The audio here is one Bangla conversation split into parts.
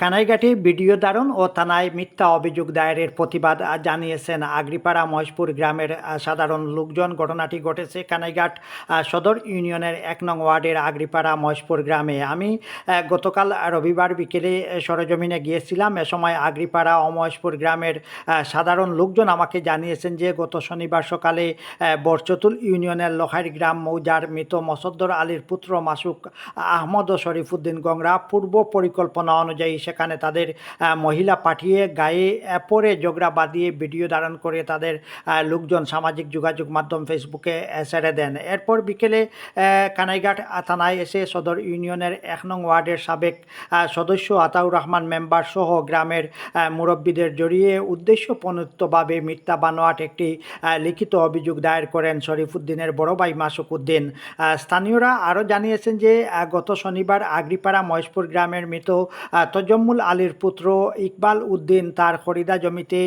কানাইঘাটে ভিডিও ধারণ ও থানায় মিথ্যা অভিযোগ দায়েরের প্রতিবাদ জানিয়েছেন আগ্রিপাড়া মহেশপুর গ্রামের সাধারণ লোকজন। ঘটনাটি ঘটেছে কানাইঘাট সদর ইউনিয়নের এক নং ওয়ার্ডের আগ্রিপাড়া মহেশপুর গ্রামে। আমি গতকাল রবিবার বিকেলে সরেজমিনে গিয়েছিলাম। এ সময় আগ্রিপাড়া ও মহেশপুর গ্রামের সাধারণ লোকজন আমাকে জানিয়েছেন যে, গত শনিবার সকালে বরচতুল ইউনিয়নের লোহাইর গ্রাম মৌজার মৃত মসদ্দর আলীর পুত্র মাসুক আহমদ ও শরীফুদ্দিন গংরা পূর্ব পরিকল্পনা অনুযায়ী সেখানে তাদের মহিলা পাঠিয়ে গায়ে পরে জোগরা বাঁধিয়ে ভিডিও ধারণ করে তাদের লোকজন সামাজিক যোগাযোগ মাধ্যম ফেসবুকে ছেড়ে দেন। এরপর বিকেলে কানাইঘাট থানায় এসে সদর ইউনিয়নের এক নং ওয়ার্ডের সাবেক সদস্য আতাউর রহমান মেম্বার সহ গ্রামের মুরব্বীদের জড়িয়ে উদ্দেশ্য প্রণোদিতভাবে মিথ্যা বানোয়াট একটি লিখিত অভিযোগ দায়ের করেন শরীফুদ্দিনের বড় ভাই মাসুক উদ্দিন। স্থানীয়রা আরও জানিয়েছেন যে গত শনিবার আগ্রিপাড়া মহেশপুর গ্রামের মৃত তজম্মুল আলীর পুত্র ইকবাল উদ্দিন তার খরিদা জমিতে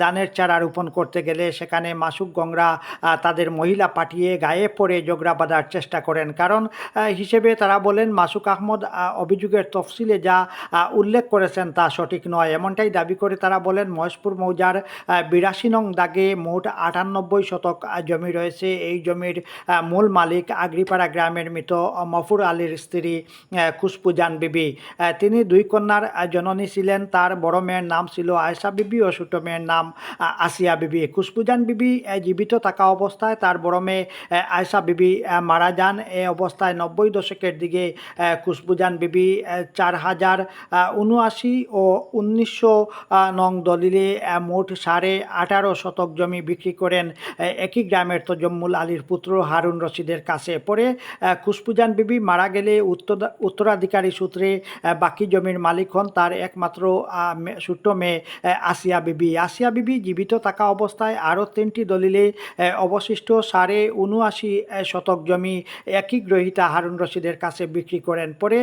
ধানের চারা রোপণ করতে গেলে সেখানে মাসুক গংরা তাদের মহিলা পাঠিয়ে গায়ে পড়ে জোগরা বাঁধার চেষ্টা করেন। কারণ হিসেবে তারা বলেন, মাসুক আহমদ অভিযোগের তফসিলে যা উল্লেখ করেছেন তা সঠিক নয়। এমনটাই দাবি করে তারা বলেন, মহেশপুর মৌজার বিরাশি নং দাগে মোট আটানব্বই শতক জমি রয়েছে। এই জমির মূল মালিক আগ্রিপাড়া গ্রামের মৃত মফুর আলীর স্ত্রী খুশপুজান বিবি তিনি দুই কন্যার জননী ছিলেন, তার বড় মেয়ের নাম ছিল আয়সা বিবি ও ছোট মেয়ের নাম আসিয়া বিবি। খুশপুজান বিবি জীবিত থাকা অবস্থায় তার বড় মেয়ে আয়সা বিবি মারা যান। এই অবস্থায় নব্বই দশকের দিকে খুশবুজান বিবি চার হাজার উনআশি ও উনিশশো নং দলিলে মোট সাড়ে আঠারো শতক জমি বিক্রি করেন। একই গ্রামের তজম্মুল আলীর পুত্র হারুন রশিদের কাছে পরে খুশবুজান বিবি মারা গেলে উত্তর- উত্তরাধিকারী সূত্রে বাকি জমির মালিক হন তার একমাত্র ছোট্ট মেয়ে আসিয়া বিবি। আসিয়া বিবি জীবিত থাকা অবস্থায় আরও তিনটি দলিলে অবশিষ্ট সাড়ে উনআশি শতক জমি একই গ্রহিতা হারুন রশিদের কাছে বিক্রি করেন। পরে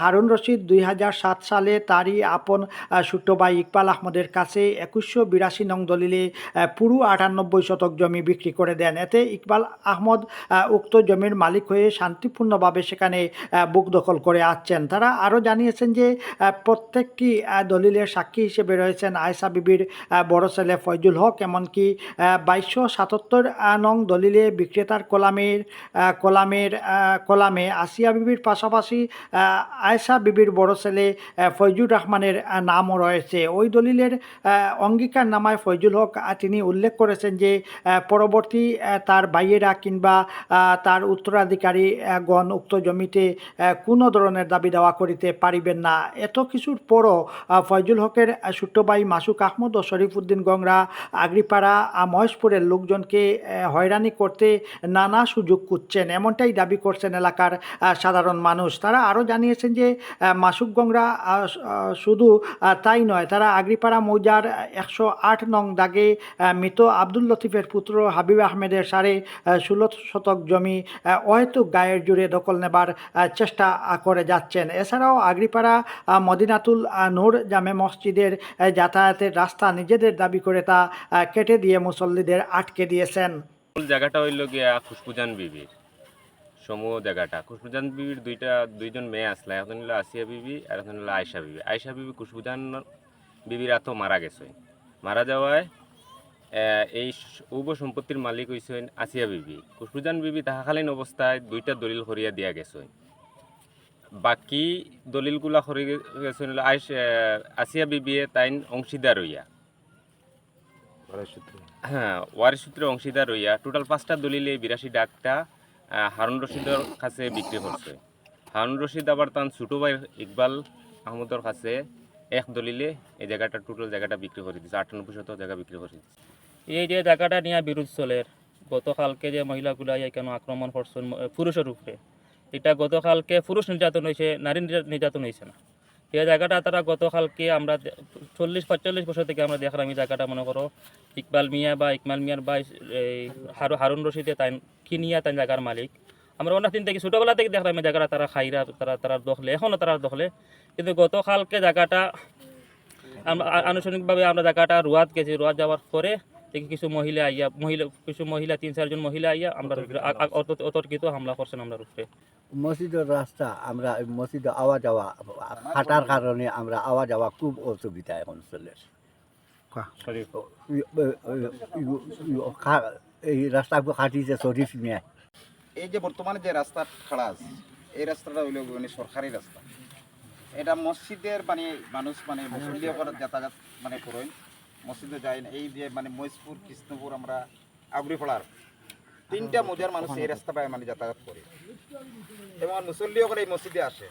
হারুন রশিদ দুই হাজার সাত সালে তারই আপন ছোট্ট ভাই ইকবাল আহমদের কাছে একুশশো বিরাশি নং দলিলে পুরো আটানব্বই শতক জমি বিক্রি করে দেন। এতে ইকবাল আহমদ উক্ত জমির মালিক হয়ে শান্তিপূর্ণভাবে সেখানে বুক দখল করে আসছেন। তারা আরও জানিয়েছেন যে প্রত্যেকটি দলিলের সাক্ষী হিসেবে রয়েছেন আয়সা বিবির বড় ছেলে ফয়জুল হক। এমনকি বাইশশো সাতাত্তর নং দলিলে বিক্রেতার কলামের কলামের কলামে আসিয়া বিবির পাশাপাশি আয়সা বিবির বড় ছেলে ফয়জুর রহমানের নামও রয়েছে। ওই দলিলের অঙ্গীকার নামায় ফয়জুল হক তিনি উল্লেখ করেছেন যে পরবর্তী তার ভাইয়েরা কিংবা তার উত্তরাধিকারী গণ উক্ত জমিতে কোনো ধরনের দাবি দেওয়া করিতে পারিবেন না। এত কিছুর পরও ফয়জুল হকের ছোট্ট ভাই মাসুক আহমদ ও শরীফুদ্দিন গংরা আগ্রিপাড়া মহেশপুরের লোকজনকে হয়রানি করতে নানা সুযোগ খুঁজছেন। এমনটাই দাবি করছেন এলাকার সাধারণ মানুষ। তারা আরও জানিয়েছেন যে মাসুক গংরা শুধু তাই নয়, তারা আগ্রিপাড়া মৌজার একশো আট নং দাগে মৃত আব্দুল লতিফের পুত্র হাবিব আহমেদের সাড়ে ষোলো শতক জমি অহেতুক গায়ের জুড়ে দখল নেবার চেষ্টা করে যাচ্ছেন। এছাড়াও আগ্রিপাড়া মদিনাতুল নূর জামে মসজিদের যাতায়াতের রাস্তা নিজেদের দাবি করে তা কেটে দিয়ে মুসল্লিদের আটকে দিয়েছেন। জায়গাটা হইল গিয়া খুশবুজান বিবির সমূহ জায়গাটা। খুশবুজান বিবির দুইটা, দুইজন মেয়ে আসলে এখন হলো আসিয়া বিবি আর এখন হলো আয়সা বিবি। আয়সা বিবি খুশবুজান বিবির আতো মারা গেছে। মারা যাওয়ায় এই উব সম্পত্তির মালিক হইছেন আসিয়া বিবি। খুশবুজান বিবি তাহাকালীন অবস্থায় দুইটা দলিল সরিয়া দিয়া গেছে। বাকি দলিলগুলা সরি গেছে হলো আইস আহ, আসিয়া বিবিয়ে তাইন অংশীদার হইয়া। হ্যাঁ ওয়ারিশ সূত্রে অংশীদার হইয়া টোটাল পাঁচটা দলিলে বিরাশি ডাকটা হারুন রশিদের কাছে বিক্রি করছে হারুন রশিদ আবার তার ছোটো ভাই ইকবাল আহমদর কাছে এক দলিলে এই জায়গাটা টোটাল জায়গাটা বিক্রি করে দিচ্ছে আটানব্বই শত জায়গা বিক্রি করে দিচ্ছে এই যে জায়গাটা নিয়ে বিরোধ চলের গতকালকে যে মহিলাগুলা কেন আক্রমণ করছেন পুরুষের উপরে এটা গতকালকে পুরুষ নির্যাতন হয়েছে, নারী নির্যা- নির্যাতন হয়েছে না। এই জায়গাটা তারা গতকালকে আমরা চল্লিশ, পঁয়তাল্লিশ বছর থেকে আমরা দেখলাম, এই জায়গাটা মনে করো, ইকবাল মিয়া বা ইকমাল মিয়ার বা এই হারু হারুন রশিদে তাই কিনিয়া তাই জায়গার মালিক। আমরা অনেক দিন থেকে ছোটোবেলা থেকে দেখলাম এই জায়গাটা তারা খাইরা, তারা তারা দখলে এখনও তারা দখলে। কিন্তু গতকালকে জায়গাটা আনুষ্ঠানিকভাবে আমরা জায়গাটা রুয়াত গেছি, রুয়াত যাওয়ার পরে থেকে কিছু মহিলা আইয়া মহিলা কিছু মহিলা তিন চারজন মহিলা আইয়া আমরা অতর্কিত হামলা করছেন আমরা উপরে মসজিদের রাস্তা আমরা এই মসজিদে আওয়া যাওয়া হাঁটার কারণে আমরা আওয়া যাওয়া খুব অসুবিধা এখন চলে এই রাস্তাগুলো কাটিছে শরীফ নিয়ে এই যে বর্তমানে যে রাস্তা খাড়া আছে এই রাস্তাটা হইল মানে সরকারি রাস্তা। এটা মসজিদের মানে মানুষ মানে মুসল্লিও করে যাতায়াত মানে করেন। মসজিদে যায় না। এই যে মানে মহিষপুর কৃষ্ণপুর আমরা আগুড়িপাড়ার তিনটা মজার মানুষ এই রাস্তা পায় মানে যাতায়াত করে। এবং মুসল্লিও করে এই মসজিদে আসে।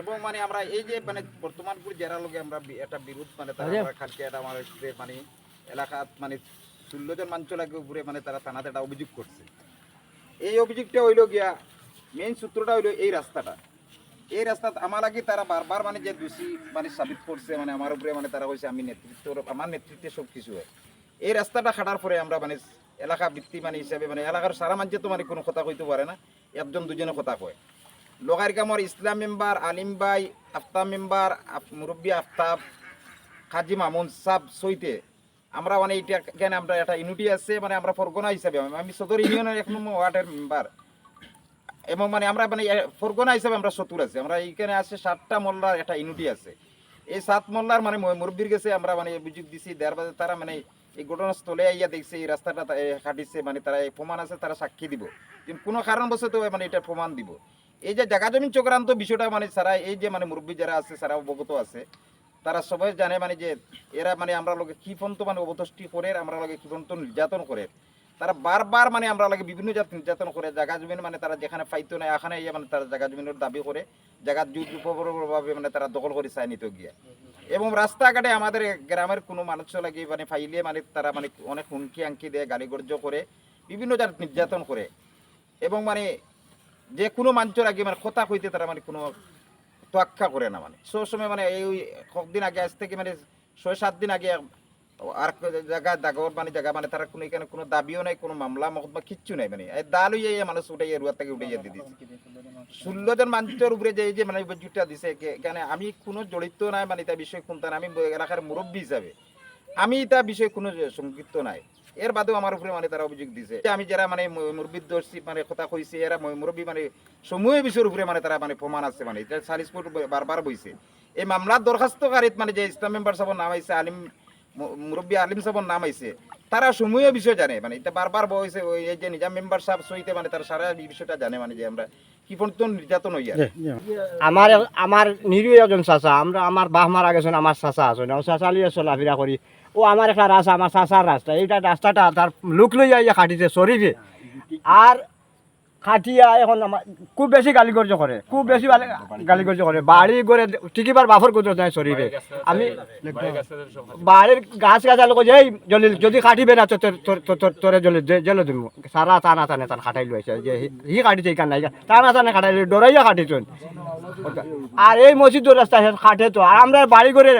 এবং মানে আমরা এই যে মানে বর্তমান করে যারা লোকে আমরা একটা বিরোধ মানে তারা আমরা কালকে এটা আমাদের মানে এলাকাত মানে ষোলো জন মানুষ লাগে উপরে মানে তারা থানাতে একটা অভিযোগ করছে। এই অভিযোগটা হইল গিয়া মেইন সূত্রটা হইল এই রাস্তাটা। এই রাস্তা আমার আগে তারা বারবার মানে যে দোষী মানে সাবিত করছে মানে আমার উপরে মানে তারা কইছে, আমি নেতৃত্ব, আমার নেতৃত্বে সব কিছু হয়। এই রাস্তাটা খাটার পরে আমরা মানে এলাকা ভিত্তি মানে হিসাবে মানে এলাকার সারা মানুষে তো মানে কোনো কথা কইতে পারে না, একজন দুজনে কথা কয়। লোকার কামর ইসলাম মেম্বার, আলিম ভাই, আফতাব মেম্বার মুরব্বী আফতাব, কাজী মামুন সাব সইতে আমরা মানে এটা কেন আমরা একটা ইউনিটি আছে মানে আমরা ফরগনা হিসাবে, আমি সদর ইউনিয়নের এক নম্বর ওয়ার্ডের মেম্বার। এবং মানে আমরা মানে ফরগনা হিসাবে আমরা সতুর আছি। আমরা এইখানে আছে সাতটা মোল্লার একটা ইউনিটি আছে। এই সাত মোল্লার মানে মুরব্বীর কাছে আমরা মানে অভিযোগ দিছি, দেড় বাজে তারা মানে এই ঘটনাস্থলে আইয়া দেখছে, এই রাস্তাটা কাটিছে মানে তারা এই প্রমাণ আছে, তারা সাক্ষী দিব। কিন্তু কোনো কারণবশত মানে এটা প্রমাণ দিব। এই যে জায়গা জমিন চক্রান্ত বিষয়টা মানে সারা এই যে মানে মুরব্বী যারা আছে, সারা অবগত আছে, তারা সবাই জানে মানে যে এরা মানে আমরা লোকে কি পর্যন্ত মানে অবতষ্টি করে, আমরা লোকে কি পর্যন্ত নির্যাতন করে। তারা বারবার মানে আমরা লাগে বিভিন্ন জাত নির্যাতন করে, জায়গা জমিন মানে তারা যেখানে পাইতো না, এখানে ইয়ে মানে তারা জায়গা জমিনের দাবি করে, জায়গা ভাবে মানে তারা দখল করে চাই নিতে গিয়া। এবং রাস্তাঘাটে আমাদের গ্রামের কোনো মানুষ লাগে মানে ফাইলে মানে তারা মানে অনেক হুমকি আঙ্কি দেয়, গালিগর্জ করে, বিভিন্ন জাত নির্যাতন করে। এবং মানে যে কোনো মানুষের আগে মানে কথা কইতে তারা মানে কোনো তোয়াক্কা করে না মানে। সব সময় মানে এই কয়েকদিন আগে, আজ থেকে মানে ছয় সাত দিন আগে আর জায়গা দাগর মানে জায়গা মানে তারা কোনো এখানে কোনো দাবিও নাই, কোনো মামলা মকদ্দমা কিচ্ছু নাই মানে। এই দাল হইয়া মানুষ উঠাইয়া রুয়ার থেকে উঠাইয়া দিয়ে দিচ্ছে ষোলো জন মানুষের উপরে যে এই যে মানে অভিযোগটা দিছে এখানে আমি কোনো জড়িত নাই মানে এটা বিষয় কোনটা আমি এলাকার মুরব্বী হিসাবে। আমি এটা বিষয়ে কোনো সংযুক্ত নাই। এর বাদেও আমার উপরে মানে তারা অভিযোগ দিছে। আমি যারা মানে মুরব্বীর দর্শী মানে কথা কইছে, এরা মুরব্বী মানে সমূহ বিষয়ের উপরে মানে তারা মানে প্রমাণ আছে মানে। এটা সালিস কোর্ট বারবার বইছে। এই মামলার দরখাস্তকারীত মানে যে ইসলাম মেম্বার সাহেবের নাম আলিম মুরব্বী আলিম সাহেবের নাম আইছে। তারা সমূহ বিষয় জানে মানে এটা বারবার বইছে ওই এই যে নিজাম মেম্বার সাহেব সইতে মানে তারা সারা বিষয়টা জানে মানে যে আমরা কি পর্যন্ত নির্যাতন হইয়া আমার আমার নিরীহ একজন চাচা আমরা আমার বাহ মারা গেছেন আমার চাচা আছেন ও চাচা লিয়ে চলাফেরা করি। ও আমার একটা রাস্তা আমার চাচার রাস্তা এইটা রাস্তাটা তার লোক লইয়া ইয়া কাটিছে শরীফে। আর খাটিয়া এখন আমার খুব বেশি গালি গর্জ করে খুব বেশি গালি গর্জ করে বাড়ি করে টিকিবার বাফর করতে নাই শরীফে আমি বাড়ির গাছ গাছা যে, এই জলিল যদি কাটিবে না তোর- তোরে জলি দিব সারা টানা টানে তার খাটাই লইছে যে হি- কাটিছে ইকান নাই। টানা টানে খাটাই ডরাইয়া কাটিছেন। আর এই মসজিদের রাস্তা কাটে তো আর আমরা বাড়ি করে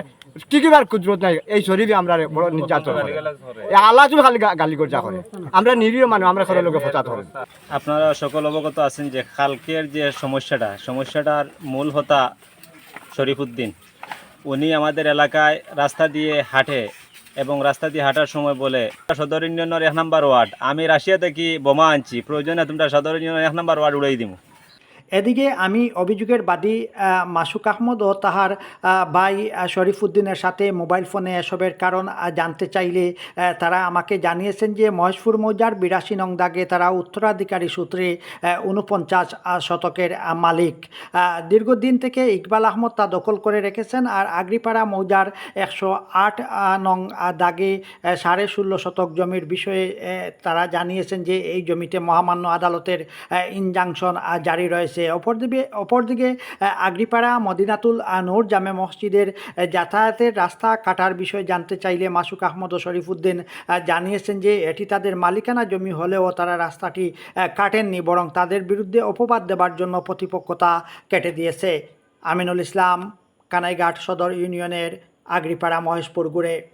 কি কুদরত নাই? এই শরীরে আমরা বড় নির্যাতন করে। আল্লাহ তুমি খালি গালি করে। আমরা নিরীহ মানুষ, আমরা লোকে আপনারা সকল অবগত আছেন যে কালকের যে সমস্যাটা, সমস্যাটার মূল হতা শরীফুদ্দিন। উনি আমাদের এলাকায় রাস্তা দিয়ে হাঁটে এবং রাস্তা দিয়ে হাঁটার সময় বলে সদর ইউনিয়নের এক নম্বর ওয়ার্ড, আমি রাশিয়া থেকে বোমা আনছি? প্রয়োজনে তোমরা সদর ইউনিয়নের এক নম্বর ওয়ার্ড উড়াই দিব এদিকে আমি অভিযোগের বাদী মাসুক আহমদ ও তাহার ভাই শরীফুদ্দিনের সাথে মোবাইল ফোনে এসবের কারণ জানতে চাইলে তারা আমাকে জানিয়েছেন যে মহেশপুর মৌজার বিরাশি নং দাগে তারা উত্তরাধিকারী সূত্রে উনপঞ্চাশ শতকের মালিক। দীর্ঘদিন থেকে ইকবাল আহমদ তা দখল করে রেখেছেন আর আগ্রিপাড়া মৌজার একশো আট নং দাগে সাড়ে ষোলো শতক জমির বিষয়ে তারা জানিয়েছেন যে এই জমিতে মহামান্য আদালতের ইনজাংশন জারি রয়েছে। অপরদিকে অপরদিকে আহ, আগ্রিপাড়া মদিনাতুল আহ, নূর জামে মসজিদের যাতায়াতের রাস্তা কাটার বিষয়ে জানতে চাইলে মাসুক আহমদ ও শরীফুদ্দিন জানিয়েছেন যে এটি তাদের মালিকানা জমি হলেও তারা রাস্তাটি কাটেননি বরং তাদের বিরুদ্ধে অপবাদ দেবার জন্য প্রতিপক্ষতা কেটে দিয়েছে। আমিনুল ইসলাম কানাইঘাট সদর ইউনিয়নের আগ্রিপাড়া মহেশপুর গুড়ে।